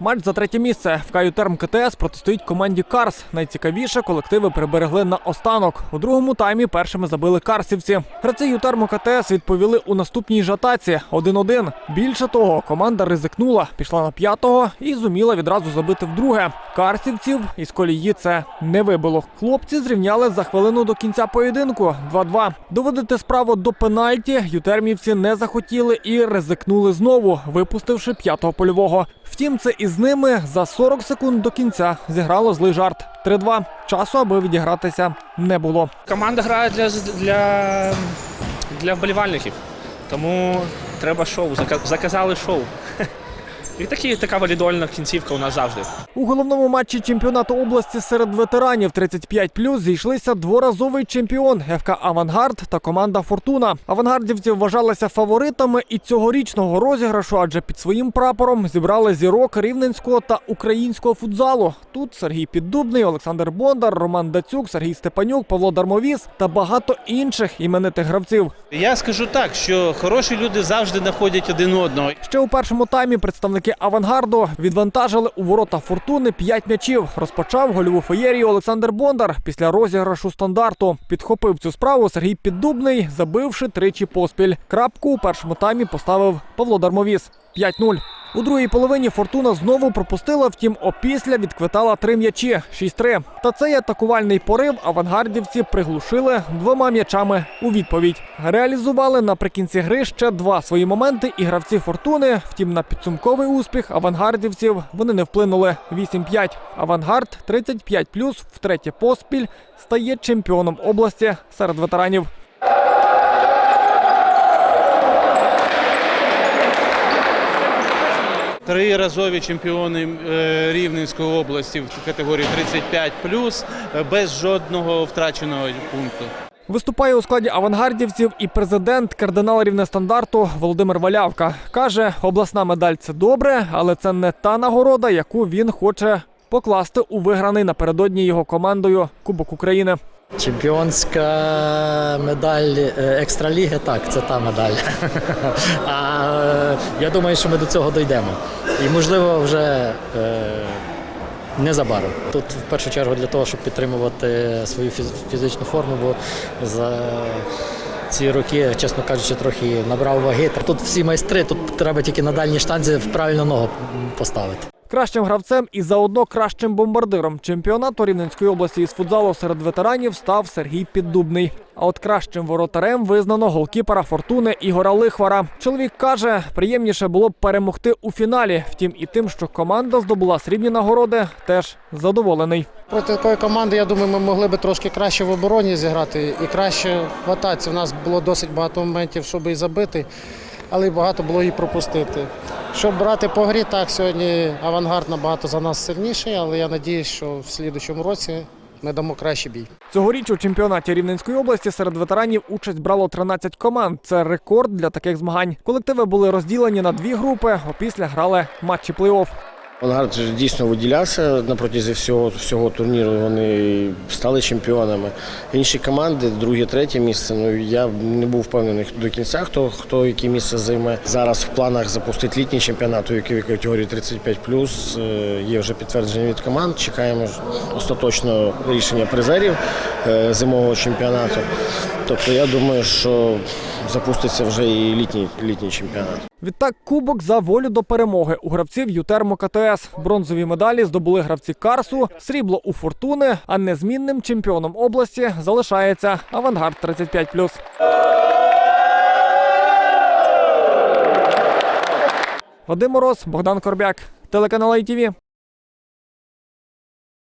Матч за третє місце в Каютерм КТС протистоїть команді Карс. Найцікавіше колективи приберегли на останок. У другому таймі першими забили карсівці. Гравці Ютерму КТС відповіли у наступній ж атаці 1-1. Більше того, команда ризикнула, пішла на п'ятого і зуміла відразу забити вдруге. Карсівців із колії це не вибило. Хлопці зрівняли за хвилину до кінця поєдинку 2-2. Доводити справу до пенальті ютермівці не захотіли і ризикнули знову, випустивши п'ятого польового. Втім, це із ними за 40 секунд до кінця зіграло злий жарт. 3-2. Часу, аби відігратися, не було. Команда грає для, для, для вболівальників, тому треба шоу. Зака- Заказали шоу. І такі, така валідольна кінцівка у нас завжди. У головному матчі чемпіонату області серед ветеранів 35+, зійшлися дворазовий чемпіон ФК Авангард та команда Фортуна. Авангардівці вважалися фаворитами і цьогорічного розіграшу, адже під своїм прапором зібрали зірок рівненського та українського футзалу. Тут Сергій Піддубний, Олександр Бондар, Роман Дацюк, Сергій Степанюк, Павло Дармовіс та багато інших іменитих гравців. Я скажу так, що хороші люди завжди знаходять один одного. Ще у першому таймі представники авангарду відвантажили у ворота фортуни п'ять м'ячів. Розпочав гольову феєрію Олександр Бондар після розіграшу стандарту. Підхопив цю справу Сергій Піддубний, забивши тричі поспіль. Крапку у першому таймі поставив Павло Дармовіс. 5-0. У другій половині Фортуна знову пропустила, втім, опісля відквитала три м'ячі 6-3. Та цей атакувальний порив авангардівці приглушили двома м'ячами у відповідь. Реалізували наприкінці гри ще два свої моменти і гравці Фортуни. Втім, на підсумковий успіх авангардівців вони не вплинули 8-5. Авангард 35+, втретє поспіль стає чемпіоном області серед ветеранів. Триразові чемпіони е, Рівненської області в категорії 35 без жодного втраченого пункту. Виступає у складі авангардівців і президент кардинал рівнестандарту Володимир Валявка. Каже, обласна медаль це добре, але це не та нагорода, яку він хоче покласти у виграний напередодні його командою Кубок України. Чемпіонська медаль е, екстраліги, так, це та медаль. А е, я думаю, що ми до цього дійдемо. І можливо вже е, незабаром. Тут в першу чергу для того, щоб підтримувати свою фізичну форму, бо за ці роки, чесно кажучи, трохи набрав ваги. Тут всі майстри, тут треба тільки на дальній штанзі в правильну ногу поставити. Кращим гравцем і заодно кращим бомбардиром чемпіонату Рівненської області із футзалу серед ветеранів став Сергій Піддубний. А от кращим воротарем визнано голкіпера фортуни Ігора Лихвара. Чоловік каже, приємніше було б перемогти у фіналі. Втім, і тим, що команда здобула срібні нагороди, теж задоволений. Проти такої команди, я думаю, ми могли би трошки краще в обороні зіграти і краще в атаці. У нас було досить багато моментів, щоб і забити, але й багато було і пропустити. Щоб брати по грі, так сьогодні авангард набагато за нас сильніший, але я сподіваюся, що в слідчому році ми дамо кращий бій. Цьогоріч у чемпіонаті Рівненської області серед ветеранів участь брало 13 команд. Це рекорд для таких змагань. Колективи були розділені на дві групи. Опісля грали матчі плей-офф. Авангард дійсно виділявся на протязі всього, всього турніру. Вони стали чемпіонами. Інші команди, друге, третє місце. Ну я не був впевнений до кінця, хто хто яке місце займе. Зараз в планах запустити літній чемпіонат, у якій категорії 35+. Е, Є вже підтвердження від команд. Чекаємо остаточного рішення призерів е, зимового чемпіонату. Тобто я думаю, що запуститься вже і літній, літній чемпіонат. Відтак кубок за волю до перемоги у гравців Ютермо КТС. Бронзові медалі здобули гравці Карсу, срібло у Фортуни, а незмінним чемпіоном області залишається Авангард 35+. Вадим Мороз, Богдан Корбяк, телеканал ITV.